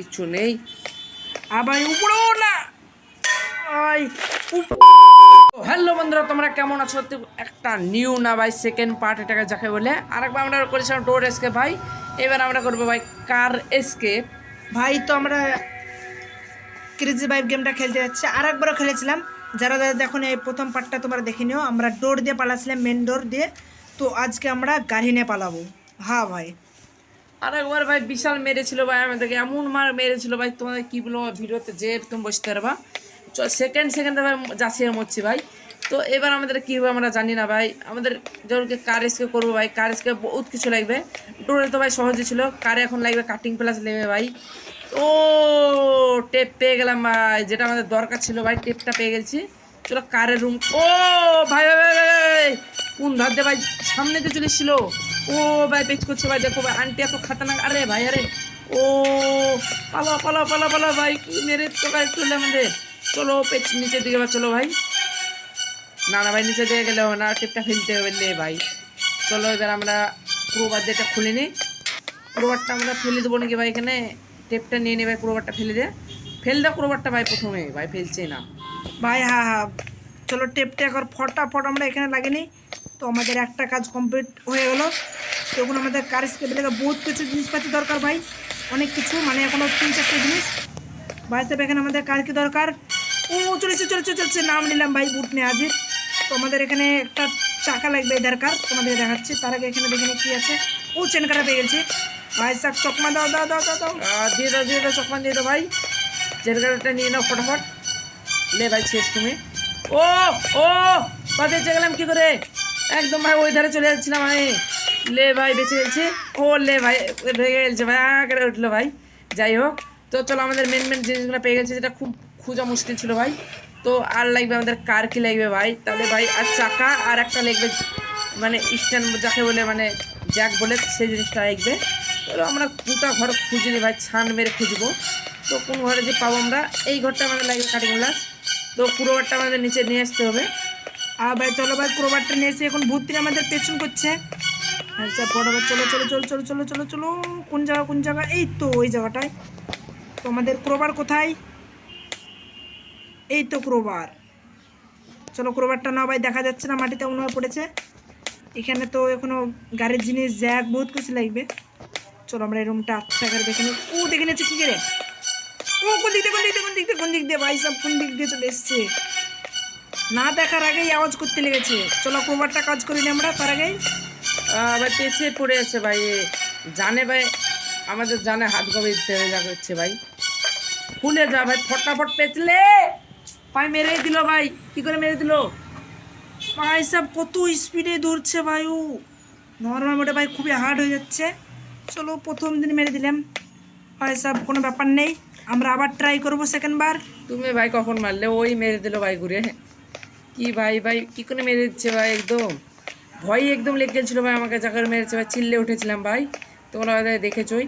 কিচ্ছু নেই। ভাই উপরেও না। হ্যালো বন্ধুরা তোমরা কেমন আছো? একটা নিউ না ভাই সেকেন্ড পার্ট এটাকে যাকে বলে। আরেকবার আমরা করেছিলাম ডোর এসকেপ ভাই। এবার আমরা করব ভাই কার এসকেপ ভাই তো আমরা ক্রেজি বাইক গেমটা খেলতে যাচ্ছি। আর একবারও খেলেছিলাম। যারা যারা দেখো এই প্রথম পার্টটা তোমরা দেখে নিও। আমরা ডোর দিয়ে পালাছিলাম মেন ডোর দিয়ে। তো আজকে আমরা গাড়ি নিয়ে পালাবো। হ্যাঁ ভাই। আর একবার ভাই বিশাল মেরেছিল ভাই আমাদেরকে এমন মার মেরেছিল ভাই তোমাদের কি বলব ভিডিওতে যে তুমি বসতে পারবা সেকেন্ড সেকেন্ডে ভাই যাচ্ছি মরছি ভাই। তো এবার আমাদের কী হবে আমরা জানি না ভাই। আমাদের যেমনকি কার এসকে করব ভাই। কার এসকে বহুত কিছু লাগবে। ডোরে তো ভাই সহজে ছিল। কারে এখন লাগবে কাটিং প্লাস নেবে ভাই। ও টেপ পেয়ে গেলাম ভাই। যেটা আমাদের দরকার ছিল ভাই টেপটা পেয়ে গেছি। চলো কারের রুম ও ভাই ভাই ভাই, কোন ধার দিয়ে ভাই সামনে দিয়ে চলে এসেছিল? ও ভাই পেচ করছে ভাই, দেখো ভাই, আন্টি এত খাতারনাক আরে ভাই, আরে। ও পালো পালো পালো পালো ভাই, কি মেরে একটু হলে আমাদের। চলো পেচ নিচের দিকে বা চলো, ভাই। না না, ভাই নিচে দিয়ে গেলে হবে না, টেপটা ফেলতে হবে লে, ভাই। চলো, এবার আমরা ক্রোবার দিয়ে এটা খুলে নিই ক্রোবারটা আমরা ফেলে দেবো নাকি ভাই এখানে? টেপটা নিয়ে নিই ভাই ক্রোবারটা ফেলে দে। ফেল দাও ক্রোবারটা ভাই প্রথমে, ভাই ফেলছে না। ভাই হ্যাঁ হ্যাঁ চলো, টেপটা একবার ফটাফট আমরা এখানে লাগিয়ে তো আমাদের একটা কাজ কমপ্লিট হয়ে গেলো। তখন আমাদের কার স্কেপে লেগে বহুত কিছু জিনিসপাতি দরকার ভাই। অনেক কিছু মানে এখনও তিন চারটে জিনিস। ভাই সাহেব, এখানে আমাদের কার কি দরকার? ও, চলেছে চলেছে, চলছে, নাম নিলাম ভাই বুট নিয়ে হাজির। তো আমাদের এখানে একটা চাকা লাগবে দরকার, তোমাদের দেখাচ্ছি। তার আগে এখানে দেখে কি আছে। ও চেন কাটা পেয়ে গেছে। ভাই সাহেব, চকমা দাও দাও দাও দাও দাও। দিয়ে দাও দিয়ে দাও চকমান দিয়ে দাও ভাই। জেরগাটা নিয়ে নাও ফটাফট। লে ভাই, শেষ তুমি। ও ও বা বেঁচে গেলাম, কি করে? একদম ভাই, ওই ধারে চলে যাচ্ছিলাম আমি। লে ভাই, বেঁচে গেছি। ও লে ভাই, ভেঙে গেছে ভাই, আ করে উঠল ভাই। যাই হোক, তো চলো আমাদের মেন মেন জিনিসগুলো পেয়ে গেছে, যেটা খুব খোঁজা মুশকিল ছিল ভাই। তো আর লাগবে, আমাদের কার কি লাগবে ভাই? তাহলে ভাই, আর চাকা, আর একটা লাগবে মানে স্ট্যান্ড, যাকে বলে মানে জ্যাক বলে, সেই জিনিসটা লাগবে। তো আমরা দুটা ঘর খুঁজিনি ভাই, ছান মেরে খুঁজবো। তো কোন ঘরে যে পাবো আমরা, এই ঘরটা আমাদের লাগবে কাটিং গ্লাস তো পুরো ঘরটা আমাদের নিচে নিয়ে আসতে হবে। আর ভাই, চলো ভাই ক্রোবারটা নিয়ে এসে এখন ভূতটি আমাদের পেছন করছে। আচ্ছা ফটোবার চলো চলো চলো চলো চলো চলো চলো, কোন জায়গা কোন জায়গা? এই তো, ওই জায়গাটায়। তো আমাদের ক্রোবার কোথায়? এই তো ক্রোবার। চলো, ক্রোবারটা না ভাই, দেখা যাচ্ছে না, মাটিতে মনে পড়েছে। এখানে তো এখনও গাড়ির জিনিস, জ্যাক, বহুত কিছু লাগবে। চলো, আমরা এই রুমটা আচ্ছা করে দেখে ও, দেখে নিচ্ছি কি করে? ও, কোন দিক দিয়ে, কোন দিক দিয়ে, কোন দিক দিয়ে, কোন দিক দিয়ে? ভাই, সব কোন দিক দিয়ে চলে এসছে? না দেখার আগেই আওয়াজ করতে লেগেছে। চলো কোভারটা কাজ করি না আমরা, তার আগেই। ভাই পেছিয়ে পড়ে আছে ভাই জানে ভাই, আমাদের জানে হাত গবে হবে যা করছে ভাই। খুলে যা ভাই, ফটাফট পেছলে। পাই মেরে দিল ভাই, কি করে মেরে দিল? ভাই, সব কত স্পিডে দৌড়ছে বায়ু নর্মাল মোটে ভাই, খুবই হার্ড হয়ে যাচ্ছে। চলো, প্রথম দিন মেরে দিলাম। ভাই, সব কোনো ব্যাপার নেই। আমরা আবার ট্রাই করব সেকেন্ড বার। তুমি ভাই কখন মারলে? ওই মেরে দিল ভাই ঘুরে। কি ভাই ভাই, কি করে মেরে দিচ্ছে ভাই একদম? ভয় একদম লেগে গেছিল ভাই, আমাকে যা করে মেরেছে ভাই, চিল্লে উঠেছিলাম ভাই। তোমরা হয়তো দেখেছোই,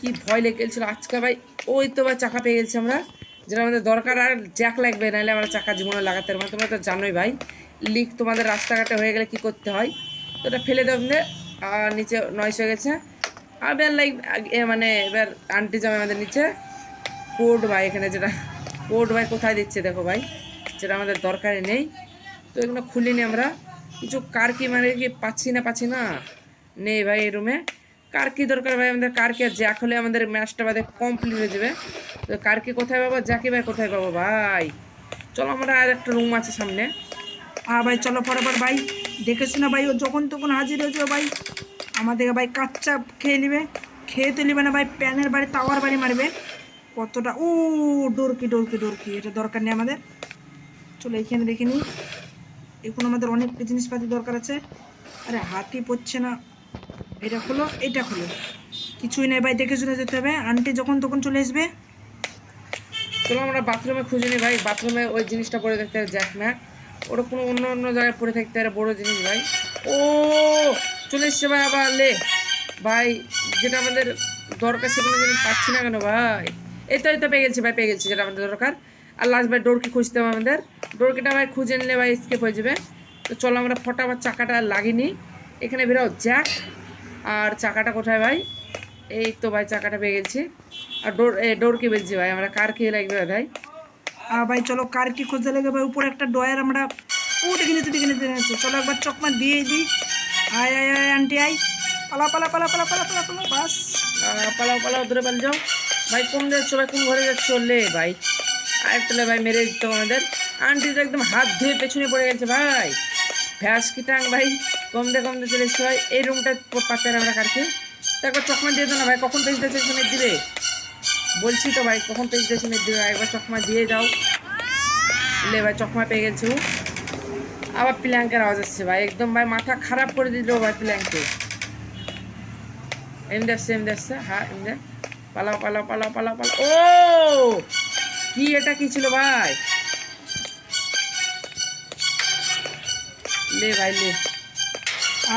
কি ভয় লেগে গেছিল আজকে ভাই ওই তো ভাই চাকা পেয়ে গেছি আমরা, যেটা আমাদের দরকার আর জ্যাক লাগবে, নাহলে আমরা চাকা জীবনে লাগাতে পারব তোমরা তো জানোই ভাই, লিক তোমাদের রাস্তাঘাটে হয়ে গেলে কি করতে হয়? তো ওটা ফেলে দেবো আর নিচে নয়স হয়ে গেছে। আর এবার লাইক মানে এবার আন্টি যাবে আমাদের নিচে। কোড ভাই এখানে যেটা কোড ভাই কোথায় দিচ্ছে দেখো ভাই। যেটা আমাদের দরকারে নেই। তো এগুলো খুলিনি আমরা। কিছু কার কি মানে কি পাচ্ছি না পাচ্ছি না? নেই ভাই এই রুমে কার কি দরকার ভাই? আমাদের কার কি আর জ্যাক হলে আমাদের ম্যাচটা বাদে কমপ্লিট হয়ে যাবে। তো কার কি কোথায় পাবো? জ্যাকি ভাই কোথায় পাবো ভাই? চলো আমরা আর একটা রুম আছে সামনে। হ্যাঁ ভাই, চলো পরপর ভাই। দেখেছি না ভাই, ও যখন তখন হাজির হয়ে যাবে ভাই। আমাদেরকে ভাই কাচ্চা খেয়ে নেবে। খেয়ে তো নেবে না ভাই, প্যানের বাড়ি তাওয়ার বাড়ি মারবে। কতটা, ও, ডোরকি ডোরকি ডোরকি। এটা দরকার নেই আমাদের। চলো এইখানে দেখে নিই এখন আমাদের অনেক জিনিসপাতি দরকার আছে। আরে হাতি পড়ছে না। এটা খোলো এটা খোলো। কিছুই নেই ভাই, দেখে শুনে যেতে হবে। আন্টি যখন তখন চলে আসবে। চলো আমরা বাথরুমে খুঁজে নিই ভাই। বাথরুমে ওই জিনিসটা পরে থাকতে হবে জ্যাক না। ওটা কোনো অন্য অন্য জায়গায় পরে থাকতে পারে, বড়ো জিনিস ভাই। ও, চলে এসছে ভাই আবার, লে। ভাই, যেটা আমাদের দরকার সেগুলো জিনিস পাচ্ছি না কেন ভাই? এই তো এই তো, পেয়ে গেছি ভাই, পেয়ে গেছি, যেটা আমাদের দরকার। আর লাস্ট ভাই ডোরকি খুঁজতে হবে আমাদের। ডোরকিটা ভাই খুঁজে নিলে ভাই স্কেপ হয়ে যাবে। তো চলো আমরা ফটাফট চাকাটা লাগিয়ে নিই। এখানে বেরো জ্যাক আর চাকাটা কোথায় ভাই? এই তো ভাই চাকাটা পেয়ে গেছি। আর ডোর এ ডোর কে বেলছি ভাই। আমরা কার খেয়ে লাগবে ভাই। আর ভাই চলো কার কি খুঁজতে লেগে ভাই। উপরে একটা ডয়ার আমরা ও দেখে নিচ্ছি দেখে নিচ্ছি নিচ্ছি চলো একবার চকমা দিয়ে দিই। আয় আয় আয় আন্টি আয়। পালা পালা পালা পালা পালা পালা পালা বাস। আহ, পালাও পালাও দূরে পাল যাও। ভাই কোন যাচ্ছ ভাই কোন ঘরে যাচ্ছ? লে ভাই। আর তাহলে ভাই, মেরে দিত আমাদের। আন্টি তো একদম হাত ধুয়ে পেছনে পড়ে গেছে ভাই। ভ্যাস কি টাং ভাই? কমতে কমতে চলে এসছে ভাই। এই রুমটা পাতে আমরা কারকে তো একবার চকমা দিয়ে দাও না ভাই, কখন দিয়েছে মেরে দিবে? বলছি তো ভাই, কখন দিয়েছে মেরে দিবে একবার চকমা দিয়ে দাও। লে ভাই, চকমা পেয়ে গেছে। আবার প্ল্যাঙ্কের আওয়াজ আসছে ভাই। একদম ভাই, মাথা খারাপ করে দিল ভাই প্ল্যাঙ্কে। এমনি আসছে এমনি আসছে হ্যাঁ এমনি পালাও পালাও পালাও পালাও পালাও। ও! কি এটা কি ছিল ভাই? লে ভাই লে।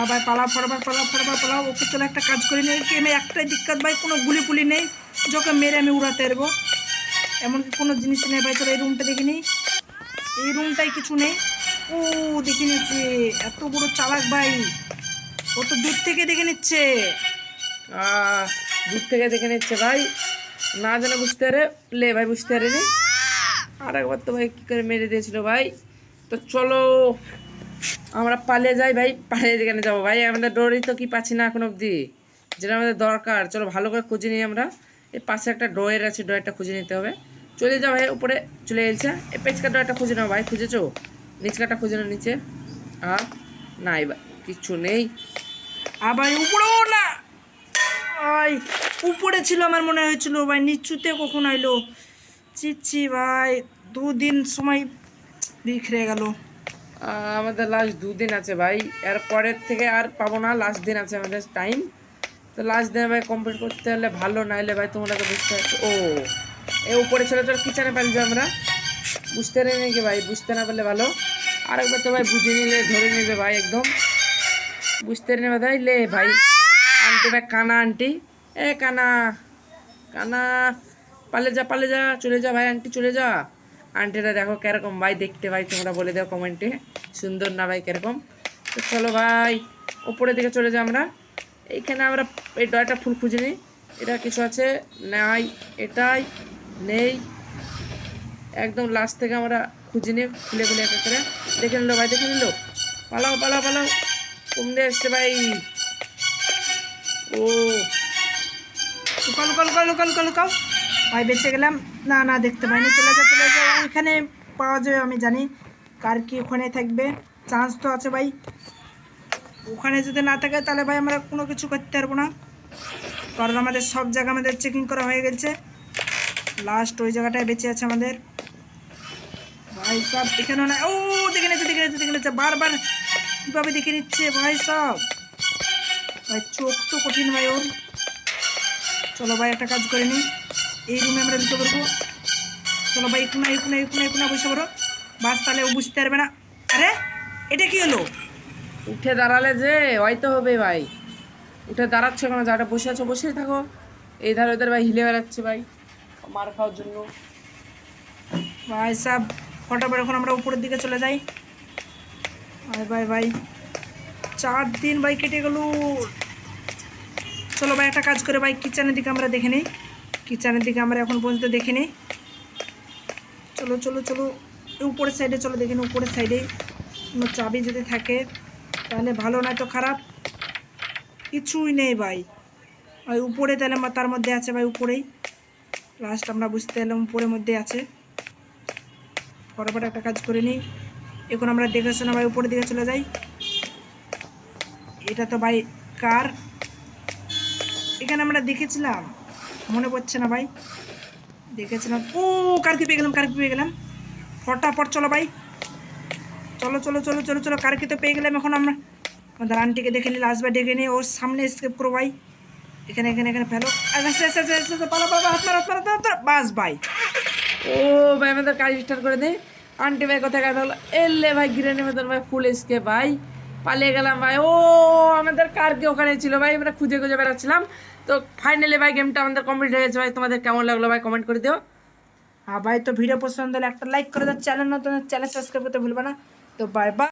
ভাই পালা ফটাফট পালা ফটাফট পালাও ওকে চলো একটা কাজ করি নেই। গেমে একটাই দিক্কত, ভাই, কোনো গুলি পুলি নেই। যোকে মেরে আমি উড়াতে পারব এমনকি কোনো জিনিস নেই, ভাই, চলো এই রুমটা দেখে নিই। এই রুমটাই কিছু নেই। ও, দেখে নিচ্ছে এত বড় চালাক, ভাই। ও তো দূর থেকে দেখে নিচ্ছে। দূর থেকে দেখে নিচ্ছে, ভাই। না জানে বুঝতে পারে লে ভাই বুঝতে পারেনি। আর একবার তো ভাই কী করে মেরে দিয়েছিল ভাই। তো চলো, আমরা পালিয়ে যাই ভাই, পালিয়ে যেখানে যাব ভাই। আমাদের ডোরই তো কি পাচ্ছি না এখন অবধি। যেটা আমাদের দরকার। চলো ভালো করে খুঁজে নিই আমরা। এই পাশে একটা ড্রয়ের আছে, ড্রয়ারটা খুঁজে নিতে হবে। চলে যাও ভাই, উপরে চলে এসেছে। এই পেচকা ড্রয়ারটা খুঁজে নাও ভাই, খুঁজেছো? নিচকাটা খুঁজে নাও নিচে। আ নাই কিচ্ছু নেই। আর ভাই উপরেও না ভাই, উপরে ছিল আমার মনে হয়েছিল ভাই, নিচুতে কখন আইলো? চিচ্ছি ভাই, দুদিন সময় বিখরে গেল। আমাদের লাস্ট দুদিন আছে ভাই, এর পরের থেকে আর পাবো না লাস্ট দিন আছে আমাদের টাইম তো লাস্ট দিনে ভাই কমপ্লিট করতে হলে ভালো না হলে ভাই তোমরা তো বুঝতে পারছ ও, এ উপরে ছেলে চল কিচেনে পারবে আমরা? বুঝতে পারি নাকি ভাই? বুঝতে না পারলে ভালো। আরেকবার তো ভাই বুঝে নিলে, ধরে নেবে ভাই একদম। বুঝতে নেবে ভাই লে ভাই। আন্টি ভাই কানা আন্টি। এ কানা কানা পালে যা পালে যা, চলে যা ভাই আন্টি, চলে যা। আন্টিটা দেখো কীরকম ভাই, দেখতে ভাই, তোমরা বলে দাও কমেন্টে সুন্দর না ভাই কীরকম? তো চলো ভাই, ওপরের দিকে চলে যাই আমরা। এইখানে আমরা এই ডয়টা ফুল খুঁজে নিই এটা কিছু আছে? নাই, এটাই, নেই। একদম লাস্ট থেকে আমরা খুঁজে নিয়ে খুলে খুলে এক এক করে। দেখে নিল ভাই, দেখে নিল। পালাও পালাও পালাও। কম দিয়ে এসছে ভাই। ও। লুকাও লুকাও লুকাও লুকাও লুকাও ভাই, বেঁচে গেলাম। না না, দেখতে পাইনি। চলে যা চলে যা। ওইখানে পাওয়া যাবে, আমি জানি। কার কি ওখানে থাকবে? চান্স তো আছে, ভাই। ওখানে যদি না থাকে, তাহলে ভাই, আমরা কোনো কিছু করতে পারব না। কারণ আমাদের সব জায়গা আমাদের চেকিং করা হয়ে গেছে। লাস্ট ওই জায়গাটায় বেঁচে আছে আমাদের। ভাই, সব এখানে না ও, দেখে নিচ্ছে দেখে নিচ্ছে দেখে নিচ্ছে বারবার কীভাবে দেখে নিচ্ছে, ভাই, সব। ভাই চোখ তো কঠিন ভাই ওর। চলো ভাই একটা কাজ করে নিই এই রুমে আমরা ঢুকে পড়ব। চলো ভাই একুনা একুনা একুনা একুনা বসে পড়ো। বাস তাহলে ও বুঝতে পারবে না। আরে এটা কি হলো? উঠে দাঁড়ালে যে হয়তো হবে ভাই। উঠে দাঁড়াচ্ছে কেন? যাটা বসে আছো বসেই থাকো। এই ধারে ওদের ভাই হিলে বেড়াচ্ছে ভাই। মার খাওয়ার জন্য। ভাই সব ফটাফট এখন আমরা উপরের দিকে চলে যাই। ভাই ভাই ভাই। চার দিন ভাই কেটে গেল। চলো ভাই, একটা কাজ করে ভাই কিচেনের দিকে আমরা দেখে নিই। কিচেনের দিকে আমরা এখন পর্যন্ত দেখে নিই। চলো চলো চলো, উপরের সাইডে চলো, দেখে নিই, উপরের সাইডে কোনো চাবি যদি থাকে, তাহলে ভালো নয় তো খারাপ। কিছুই নেই ভাই। ওই উপরে তাহলে তার মধ্যে আছে ভাই, উপরেই। লাস্ট আমরা বুঝতে এলাম উপরের মধ্যে আছে। ফটাফট একটা কাজ করে নিই। এখন আমরা দেখে শোনা ভাই, উপরের দিকে চলে যাই। এটা তো ভাই কার? এখানে আমরা দেখেছিলাম। মনে পড়ছে না ভাই। দেখেছিলাম। ও, কার কি পেয়ে গেলাম, কার কি পেয়ে গেলাম? ফটাফট চলো ভাই। চলো চলো চলো চলো চলো, কার কি তো পেয়ে গেলাম এখন আমরা? আমাদের আন্টিকে দেখে নিই লাস্টবার ডেকে নিয়ে, ওর সামনে স্কেপ করো ভাই। এখানে এখানে এখানে, ফেলো। হাত বাস ভাই। ও ভাই, আমাদের কাজ স্টার্ট করে দে। আন্টি ভাই, কোথায় গেল? হলো এলে ভাই গিরে নেবে তোর ভাই ফুল স্কেপ ভাই। পালিয়ে গেলাম ভাই। ও, আমাদের কার কি ওখানে ছিল ভাই? আমরা খুঁজে খুঁজে বেড়াচ্ছিলাম। তো ফাইনালি ভাই গেমটা আমাদের কমপ্লিট হয়ে গেছে ভাই। তোমাদের কেমন লাগল ভাই? কমেন্ট করে দিও। আর ভাই, তো ভিডিও পছন্দ হলে একটা লাইক করে দাও। চ্যানেল নতুন চ্যানেল সাবস্ক্রাইব করতে ভুলবে না। তো বাই বাই